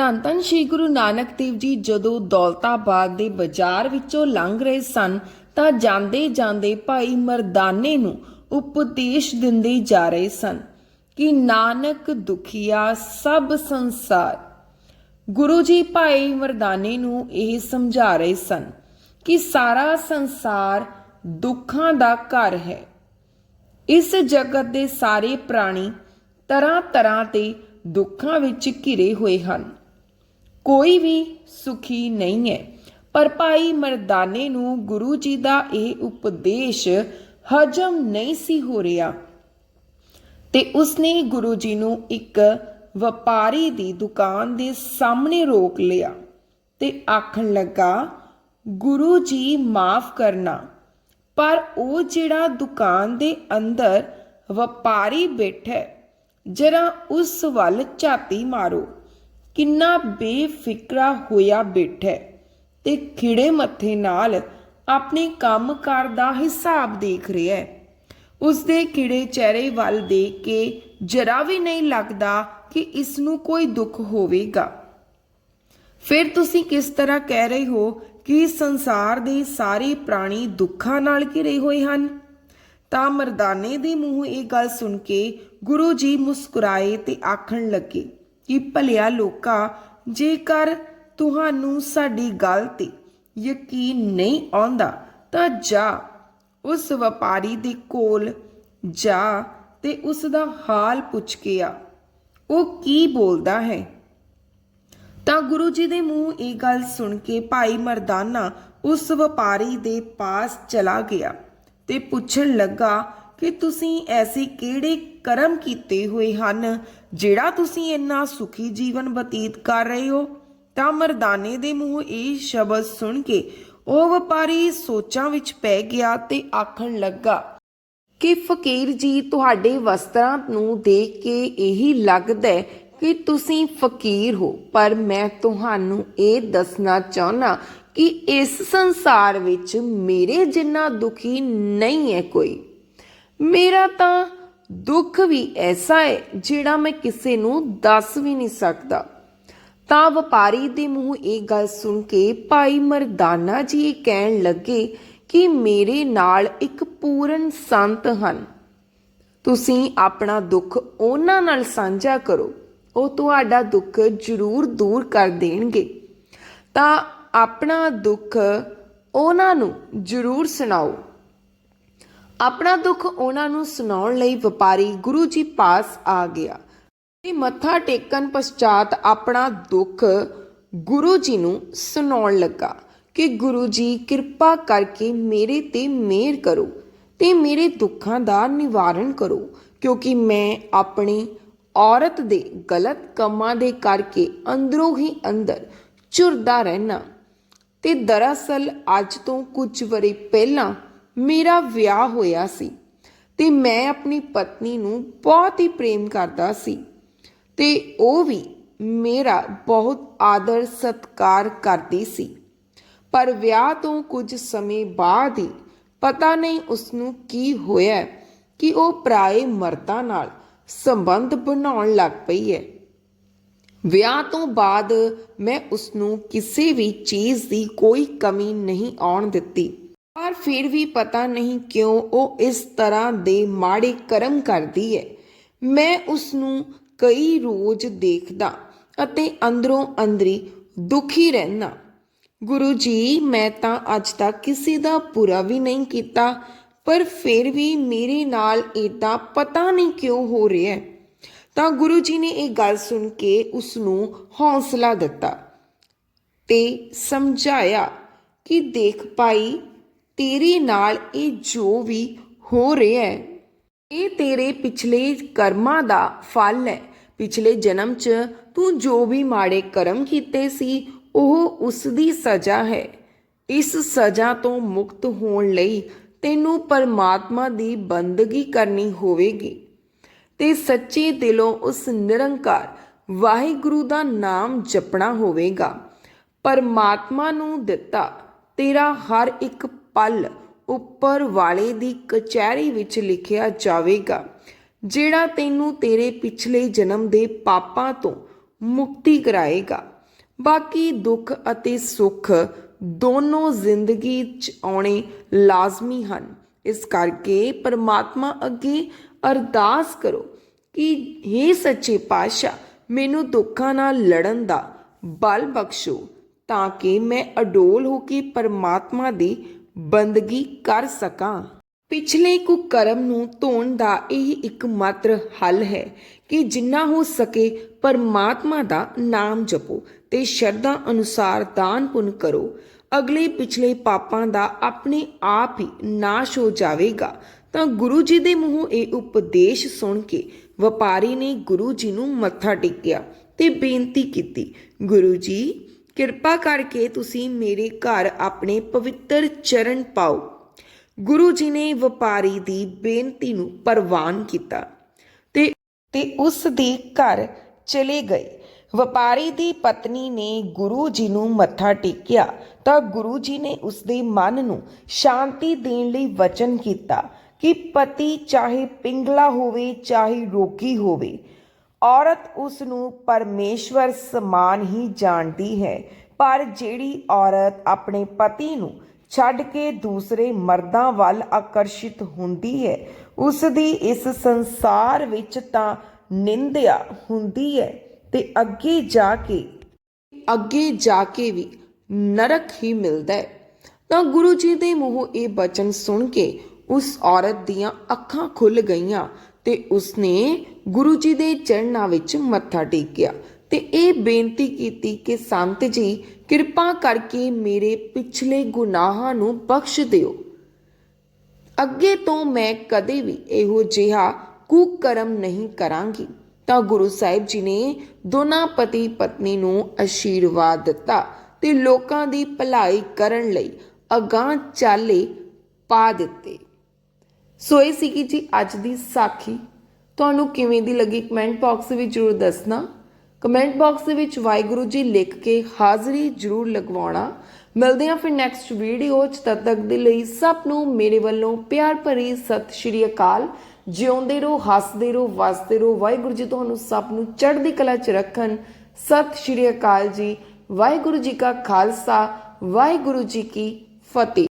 ਧੰਨ ਧੰਨ ਸ਼੍ਰੀ ਗੁਰੂ ਨਾਨਕ ਦੇਵ ਜੀ, ਜਦੋਂ ਦੌਲਤਾਬਾਦ ਦੇ ਬਾਜ਼ਾਰ ਵਿੱਚੋਂ ਲੰਘ ਰਹੇ ਸਨ, ਤਾਂ ਜਾਂਦੇ ਜਾਂਦੇ ਭਾਈ ਮਰਦਾਨੇ ਨੂੰ ਉਪਦੇਸ਼ ਦਿੰਦੇ ਜਾ ਰਹੇ ਸਨ ਕਿ ਨਾਨਕ ਦੁਖੀਆ ਸਭ ਸੰਸਾਰ। ਗੁਰੂ ਜੀ ਭਾਈ ਮਰਦਾਨੇ ਨੂੰ ਇਹ ਸਮਝਾ ਰਹੇ ਸਨ ਕਿ ਸਾਰਾ ਸੰਸਾਰ ਦੁੱਖਾਂ ਦਾ ਘਰ ਹੈ। ਇਸ ਜਗਤ ਦੇ ਸਾਰੇ ਪ੍ਰਾਣੀ ਤਰ੍ਹਾਂ ਤਰ੍ਹਾਂ ਦੇ ਦੁੱਖਾਂ ਵਿੱਚ ਘਿਰੇ ਹੋਏ ਹਨ। ਕੋਈ ਵੀ ਸੁਖੀ ਨਹੀਂ ਹੈ। ਪਰ ਭਾਈ ਮਰਦਾਨੇ ਨੂੰ ਗੁਰੂ ਜੀ ਦਾ ਇਹ ਉਪਦੇਸ਼ ਹਜਮ ਨਹੀਂ ਸੀ ਹੋ ਰਿਹਾ। ਤੇ ਉਸਨੇ ਗੁਰੂ ਜੀ ਨੂੰ ਇੱਕ ਵਪਾਰੀ ਦੀ ਦੁਕਾਨ ਦੇ ਸਾਹਮਣੇ ਰੋਕ ਲਿਆ ਤੇ ਆਖਣ ਲੱਗਾ, ਗੁਰੂ ਜੀ, ਮਾਫ ਕਰਨਾ। ਪਰ ਉਹ ਜਿਹੜਾ ਦੁਕਾਨ ਦੇ ਅੰਦਰ ਵਪਾਰੀ ਬੈਠਾ ਜਰਾ ਉਸ ਵੱਲ ਝਾਤੀ ਮਾਰੋ। ਕਿੰਨਾ ਬੇਫਿਕਰਾ ਹੋਇਆ ਬੈਠਾ ਹੈ ਤੇ ਖਿੜੇ ਮੱਥੇ ਨਾਲ ਆਪਣੇ ਕੰਮਕਾਰ ਦਾ ਹਿਸਾਬ ਦੇਖ ਰਿਹਾ ਹੈ। ਉਸ ਦੇ ਕਿੜੇ ਚਿਹਰੇ ਵੱਲ ਦੇਖ ਕੇ ਜਰਾ ਵੀ ਨਹੀਂ ਲੱਗਦਾ ਕਿ ਇਸ ਨੂੰ ਕੋਈ ਦੁੱਖ ਹੋਵੇਗਾ। ਫਿਰ ਤੁਸੀਂ ਕਿਸ ਤਰ੍ਹਾਂ ਕਹਿ ਰਹੇ ਹੋ ਕਿ ਸੰਸਾਰ ਦੇ ਸਾਰੇ ਪ੍ਰਾਣੀ ਦੁੱਖਾਂ ਨਾਲ ਘਿਰੇ ਹੋਏ ਹਨ? ਤਾਂ ਮਰਦਾਨੇ ਦੇ ਮੂੰਹ ਇਹ ਗੱਲ ਸੁਣ ਕੇ ਗੁਰੂ ਜੀ ਮੁਸਕਰਾਏ ਤੇ ਆਖਣ ਲੱਗੇ ਕਿ ਭਲਿਆ ਲੋਕਾ, ਜੇਕਰ ਤੁਹਾਨੂੰ ਸਾਡੀ ਗੱਲ ਤੇ ਯਕੀਨ ਨਹੀਂ ਆਉਂਦਾ, ਤਾਂ ਜਾ ਉਸ ਵਪਾਰੀ ਦੇ ਕੋਲ ਜਾ ਤੇ ਉਸ ਦਾ ਹਾਲ ਪੁੱਛ ਕੇ ਆ। ਉਹ ਕੀ ਬੋਲਦਾ ਹੈ? ਤਾਂ ਗੁਰੂ ਜੀ ਦੇ ਮੂੰਹ ਇਹ ਗੱਲ ਸੁਣ ਕੇ ਭਾਈ ਮਰਦਾਨਾ ਉਸ ਵਪਾਰੀ ਦੇ ਪਾਸ ਚਲਾ ਗਿਆ ਤੇ ਪੁੱਛਣ ਲੱਗਾ ਕਿ ਤੁਸੀਂ ਐਸੇ ਕਿਹੜੇ ਕਰਮ ਕੀਤੇ ਹੋਏ ਹਨ ਜਿਹੜਾ ਤੁਸੀਂ ਇੰਨਾ ਸੁਖੀ ਜੀਵਨ ਬਤੀਤ ਕਰ ਰਹੇ ਹੋ? ਤਾਂ ਮਰਦਾਨੇ ਦੇ ਮੂੰਹ ਇਹ ਸ਼ਬਦ ਸੁਣ ਕੇ ਉਹ ਵਪਾਰੀ ਸੋਚਾਂ ਵਿੱਚ ਪੈ ਗਿਆ ਤੇ ਆਖਣ ਲੱਗਾ, ਕਿ ਫਕੀਰ ਜੀ, ਤੁਹਾਡੇ ਵਸਤਰਾਂ ਨੂੰ ਦੇਖ ਕੇ ਇਹੀ ਲੱਗਦਾ ਹੈ ਕਿ ਤੁਸੀਂ ਫਕੀਰ ਹੋ। ਪਰ ਮੈਂ ਤੁਹਾਨੂੰ ਇਹ ਦੱਸਣਾ ਚਾਹੁੰਦਾ ਕਿ ਇਸ ਸੰਸਾਰ ਵਿੱਚ ਮੇਰੇ ਜਿੰਨਾ ਦੁਖੀ ਨਹੀਂ ਹੈ ਕੋਈ। ਮੇਰਾ ਤਾਂ ਦੁੱਖ ਵੀ ਐਸਾ ਹੈ ਜਿਹੜਾ ਮੈਂ ਕਿਸੇ ਨੂੰ ਦੱਸ ਵੀ ਨਹੀਂ ਸਕਦਾ। ਤਾਂ ਵਪਾਰੀ ਦੇ ਮੂੰਹ ਇਹ ਗੱਲ ਸੁਣ ਕੇ ਭਾਈ ਮਰਦਾਨਾ ਜੀ ਇਹ ਕਹਿਣ ਲੱਗੇ ਕਿ ਮੇਰੇ ਨਾਲ ਇੱਕ ਪੂਰਨ ਸੰਤ ਹਨ। ਤੁਸੀਂ ਆਪਣਾ ਦੁੱਖ ਉਹਨਾਂ ਨਾਲ ਸਾਂਝਾ ਕਰੋ। ਉਹ ਤੁਹਾਡਾ ਦੁੱਖ ਜ਼ਰੂਰ ਦੂਰ ਕਰ ਦੇਣਗੇ। ਤਾਂ ਆਪਣਾ ਦੁੱਖ ਉਹਨਾਂ ਨੂੰ ਜ਼ਰੂਰ ਸੁਣਾਓ। ਆਪਣਾ ਦੁੱਖ ਉਹਨਾਂ ਨੂੰ ਸੁਣਾਉਣ ਲਈ ਵਪਾਰੀ ਗੁਰੂ ਜੀ ਪਾਸ ਆ ਗਿਆ। ਤੇ ਮੱਥਾ ਟੇਕਣ ਪਛਾਤ ਆਪਣਾ ਦੁੱਖ ਗੁਰੂ ਜੀ ਨੂੰ ਸੁਣਾਉਣ ਲੱਗਾ ਕਿ ਗੁਰੂ ਜੀ ਕਿਰਪਾ ਕਰਕੇ ਮੇਰੇ ਤੇ ਮਿਹਰ ਕਰੋ ਤੇ ਮੇਰੇ ਦੁੱਖਾਂ ਦਾ ਨਿਵਾਰਨ ਕਰੋ, ਕਿਉਂਕਿ ਮੈਂ ਆਪਣੀ ਔਰਤ ਦੇ ਗਲਤ ਕੰਮਾਂ ਦੇ ਕਰਕੇ ਅੰਦਰੋਂ ਹੀ ਅੰਦਰ ਝੁਰਦਾ ਰਹਿਣਾ ਤੇ ਦਰਅਸਲ ਅੱਜ ਤੋਂ ਕੁਝ ਵਰੇ ਪਹਿਲਾਂ ਮੇਰਾ ਵਿਆਹ ਹੋਇਆ ਸੀ ਤੇ ਮੈਂ ਆਪਣੀ ਪਤਨੀ ਨੂੰ ਬਹੁਤ ਹੀ ਪ੍ਰੇਮ ਕਰਦਾ ਸੀ ਤੇ ਉਹ ਵੀ ਮੇਰਾ ਬਹੁਤ ਆਦਰ ਸਤਕਾਰ ਕਰਦੀ ਸੀ। ਪਰ ਵਿਆਹ ਤੋਂ ਕੁਝ ਸਮੇਂ ਬਾਅਦ ਹੀ ਪਤਾ ਨਹੀਂ ਉਸ ਨੂੰ ਕੀ ਹੋਇਆ ਕਿ ਉਹ ਪਰਾਏ ਮਰਦਾਂ ਨਾਲ ਸੰਬੰਧ ਬਣਾਉਣ ਲੱਗ ਪਈ ਹੈ। ਵਿਆਹ ਤੋਂ ਬਾਅਦ ਮੈਂ ਉਸ ਨੂੰ ਕਿਸੇ ਵੀ ਚੀਜ਼ ਦੀ ਕੋਈ ਕਮੀ ਨਹੀਂ ਆਉਣ ਦਿੱਤੀ। ਪਰ ਫਿਰ ਵੀ ਪਤਾ ਨਹੀਂ ਕਿਉਂ ਉਹ ਇਸ ਤਰ੍ਹਾਂ ਦੇ ਮਾੜੇ ਕਰਮ ਕਰਦੀ ਹੈ। ਮੈਂ ਉਸ ਨੂੰ ਕਈ ਰੋਜ਼ ਦੇਖਦਾ ਅਤੇ ਅੰਦਰੋਂ ਅੰਦਰੀ ਦੁਖੀ ਰਹਿਣਾ ਗੁਰੂ ਜੀ, ਮੈਂ ਤਾਂ ਅੱਜ ਤੱਕ ਕਿਸੇ ਦਾ ਬੁਰਾ ਵੀ ਨਹੀਂ ਕੀਤਾ, ਪਰ ਫਿਰ ਵੀ ਮੇਰੇ ਨਾਲ ਇਦਾਂ ਪਤਾ ਨਹੀਂ ਕਿਉਂ ਹੋ ਰਿਹਾ ਹੈ। ਤਾਂ ਗੁਰੂ ਜੀ ਨੇ ਇਹ ਗੱਲ ਸੁਣ ਕੇ ਉਸ ਨੂੰ ਹੌਸਲਾ ਦਿੱਤਾ ਤੇ ਸਮਝਾਇਆ ਕਿ ਦੇਖ ਭਾਈ ਤੇਰੇ ਨਾਲ ਇਹ ਜੋ ਵੀ ਹੋ ਰਿਹਾ ਹੈ, ਇਹ ਤੇਰੇ ਪਿਛਲੇ ਕਰਮਾਂ ਦਾ ਫਲ ਹੈ। ਪਿਛਲੇ ਜਨਮ 'ਚ ਤੂੰ ਜੋ ਵੀ ਮਾੜੇ ਕਰਮ ਕੀਤੇ ਸੀ, ਉਹ ਉਸ ਦੀ ਸਜ਼ਾ ਹੈ। ਇਸ ਸਜ਼ਾ ਤੋਂ ਮੁਕਤ ਹੋਣ ਲਈ ਤੈਨੂੰ ਪਰਮਾਤਮਾ ਦੀ ਬੰਦਗੀ ਕਰਨੀ ਹੋਵੇਗੀ। ਤੇ ਸੱਚੇ ਦਿਲੋਂ ਉਸ ਨਿਰੰਕਾਰ ਵਾਹਿਗੁਰੂ ਦਾ ਨਾਮ ਜਪਣਾ ਹੋਵੇਗਾ। ਪਰਮਾਤਮਾ ਨੂੰ ਦਿੱਤਾ ਤੇਰਾ ਹਰ ਇੱਕ ਪਲ ਉੱਪਰ ਵਾਲੇ ਦੀ ਕਚਹਿਰੀ ਵਿੱਚ ਲਿਖਿਆ ਜਾਵੇਗਾ, ਜਿਹੜਾ ਤੈਨੂੰ ਤੇਰੇ ਪਿਛਲੇ ਜਨਮ ਦੇ ਪਾਪਾਂ ਤੋਂ ਮੁਕਤੀ ਕਰਾਏਗਾ। ਬਾਕੀ ਦੁੱਖ ਅਤੇ ਸੁੱਖ ਦੋਨੋਂ ਜ਼ਿੰਦਗੀ 'ਚ ਆਉਣੇ ਲਾਜ਼ਮੀ ਹਨ। ਇਸ ਕਰਕੇ ਪਰਮਾਤਮਾ ਅੱਗੇ ਅਰਦਾਸ ਕਰੋ ਕਿ हे ਸੱਚੇ ਪਾਤਸ਼ਾਹ, ਮੈਨੂੰ ਦੁੱਖਾਂ ਨਾਲ ਲੜਨ ਦਾ ਬਲ ਬਖਸ਼ੋ ਤਾਂ ਕਿ ਮੈਂ ਅਡੋਲ ਹੋ ਕੇ ਪਰਮਾਤਮਾ ਦੀ ਬੰਦਗੀ ਕਰ ਸਕਾਂ। ਪਿਛਲੇ ਕੁਕਰਮ ਨੂੰ ਧੋਣ ਦਾ ਇਹ ਇੱਕ ਮਾਤਰ ਹੱਲ ਹੈ ਕਿ ਜਿੰਨਾ ਹੋ ਸਕੇ ਪਰਮਾਤਮਾ ਦਾ ਨਾਮ ਜਪੋ ਤੇ ਸ਼ਰਧਾ ਅਨੁਸਾਰ ਦਾਨ ਪੁੰਨ ਕਰੋ। ਅਗਲੇ ਪਿਛਲੇ ਪਾਪਾਂ ਦਾ ਆਪਣੇ ਆਪ ਹੀ ਨਾਸ਼ ਹੋ ਜਾਵੇਗਾ। ਤਾਂ ਗੁਰੂ ਜੀ ਦੇ ਮੂੰਹੋਂ ਇਹ ਉਪਦੇਸ਼ ਸੁਣ ਕੇ ਵਪਾਰੀ ਨੇ ਗੁਰੂ ਜੀ ਨੂੰ ਮੱਥਾ ਟੇਕਿਆ ਤੇ ਬੇਨਤੀ ਕੀਤੀ, ਗੁਰੂ ਜੀ ਕਿਰਪਾ ਕਰਕੇ ਤੁਸੀਂ ਮੇਰੇ ਘਰ ਆਪਣੇ ਪਵਿੱਤਰ ਚਰਨ ਪਾਓ। ਗੁਰੂ ਜੀ ਨੇ ਵਪਾਰੀ ਦੀ ਬੇਨਤੀ ਨੂੰ ਪ੍ਰਵਾਨ ਕੀਤਾ ਤੇ ਤੇ ਉਸ ਦੇ ਘਰ ਚਲੇ ਗਏ। ਵਪਾਰੀ ਦੀ ਪਤਨੀ ਨੇ ਗੁਰੂ ਜੀ ਨੂੰ ਮੱਥਾ ਟੇਕਿਆ ਤਾਂ ਗੁਰੂ ਜੀ ਨੇ ਉਸ ਦੇ ਮਨ ਨੂੰ ਸ਼ਾਂਤੀ ਦੇਣ ਲਈ ਵਚਨ ਕੀਤਾ ਕਿ ਪਤੀ ਚਾਹੇ ਪਿੰਗਲਾ ਹੋਵੇ, ਚਾਹੇ ਰੋਗੀ ਹੋਵੇ ਔਰਤ ਉਸ ਨੂੰ ਪਰਮੇਸ਼ਵਰ ਸਮਾਨ ਹੀ ਜਾਣਦੀ ਹੈ, ਪਰ ਜਿਹੜੀ ਔਰਤ ਆਪਣੇ ਪਤੀ ਨੂੰ ਛੱਡ ਕੇ ਦੂਸਰੇ ਮਰਦਾਂ ਵੱਲ ਆਕਰਸ਼ਿਤ ਹੁੰਦੀ ਹੈ ਉਸ ਦੀ ਇਸ ਸੰਸਾਰ ਵਿੱਚ ਤਾਂ ਨਿੰਦਿਆ ਹੁੰਦੀ ਹੈ ਤੇ ਅੱਗੇ ਜਾ ਕੇ, ਅੱਗੇ ਜਾ ਕੇ ਵੀ ਨਰਕ ਹੀ ਮਿਲਦਾ ਹੈ। ਤਾਂ ਗੁਰੂ ਜੀ ਦੇ ਮੂੰਹੋਂ ਇਹ ਬਚਨ ਸੁਣ ਕੇ ਉਸ ਔਰਤ ਦੀਆਂ ਅੱਖਾਂ ਖੁੱਲ ਗਈਆਂ ਤੇ ਉਸਨੇ ਗੁਰੂ ਜੀ ਦੇ ਚਰਨਾਂ ਵਿੱਚ ਮੱਥਾ ਟੇਕਿਆ ਤੇ ਇਹ ਬੇਨਤੀ ਕੀਤੀ ਕਿ ਸੰਤ ਜੀ, ਕਿਰਪਾ ਕਰਕੇ ਮੇਰੇ ਪਿਛਲੇ ਗੁਨਾਹਾਂ ਨੂੰ ਬਖਸ਼ ਦਿਓ। ਅੱਗੇ ਤੋਂ ਮੈਂ ਕਦੇ ਵੀ ਇਹੋ ਜਿਹਾ ਕੁਕਰਮ ਨਹੀਂ ਕਰਾਂਗੀ। ਤਾਂ ਗੁਰੂ ਸਾਹਿਬ ਜੀ ਨੇ ਦੋਨਾਂ ਪਤੀ ਪਤਨੀ ਨੂੰ ਅਸ਼ੀਰਵਾਦ ਦਿੱਤਾ ਤੇ ਲੋਕਾਂ ਦੀ ਭਲਾਈ ਕਰਨ ਲਈ ਅਗਾਂਹ ਚਾਲੇ ਪਾ ਦਿੱਤੇ। ਸੋ ਇਹ ਸੀਗੀ ਜੀ ਅੱਜ ਦੀ ਸਾਖੀ। ਤੁਹਾਨੂੰ ਕਿਵੇਂ ਦੀ ਲੱਗੀ ਕਮੈਂਟ ਬਾਕਸ ਵਿੱਚ ਜਰੂਰ ਦੱਸਣਾ। ਕਮੈਂਟ ਬਾਕਸ ਦੇ ਵਿੱਚ ਵਾਹਿਗੁਰੂ ਜੀ ਲਿਖ ਕੇ ਹਾਜ਼ਰੀ ਜਰੂਰ ਲਗਵਾਉਣਾ। ਮਿਲਦੇ ਹਾਂ ਫਿਰ ਨੈਕਸਟ ਵੀਡੀਓ ਚ। ਤਦ ਤੱਕ ਦੇ ਲਈ ਸਭ ਨੂੰ ਮੇਰੇ ਵੱਲੋਂ ਪਿਆਰ ਭਰੀ ਸਤਿ ਸ਼੍ਰੀ ਅਕਾਲ। ਜਿਉਂਦੇ ਰਹੋ, ਹੱਸਦੇ ਰਹੋ, ਵਸਦੇ ਰਹੋ। ਵਾਹਿਗੁਰੂ ਜੀ ਤੁਹਾਨੂੰ ਸਭ ਨੂੰ ਚੜ੍ਹਦੀ ਕਲਾ ਚ ਰੱਖਣ। ਸਤਿ ਸ਼੍ਰੀ ਅਕਾਲ ਜੀ। ਵਾਹਿਗੁਰੂ ਜੀ ਕਾ ਖਾਲਸਾ। ਵਾਹਿਗੁਰੂ ਜੀ ਕੀ ਫਤਿਹ।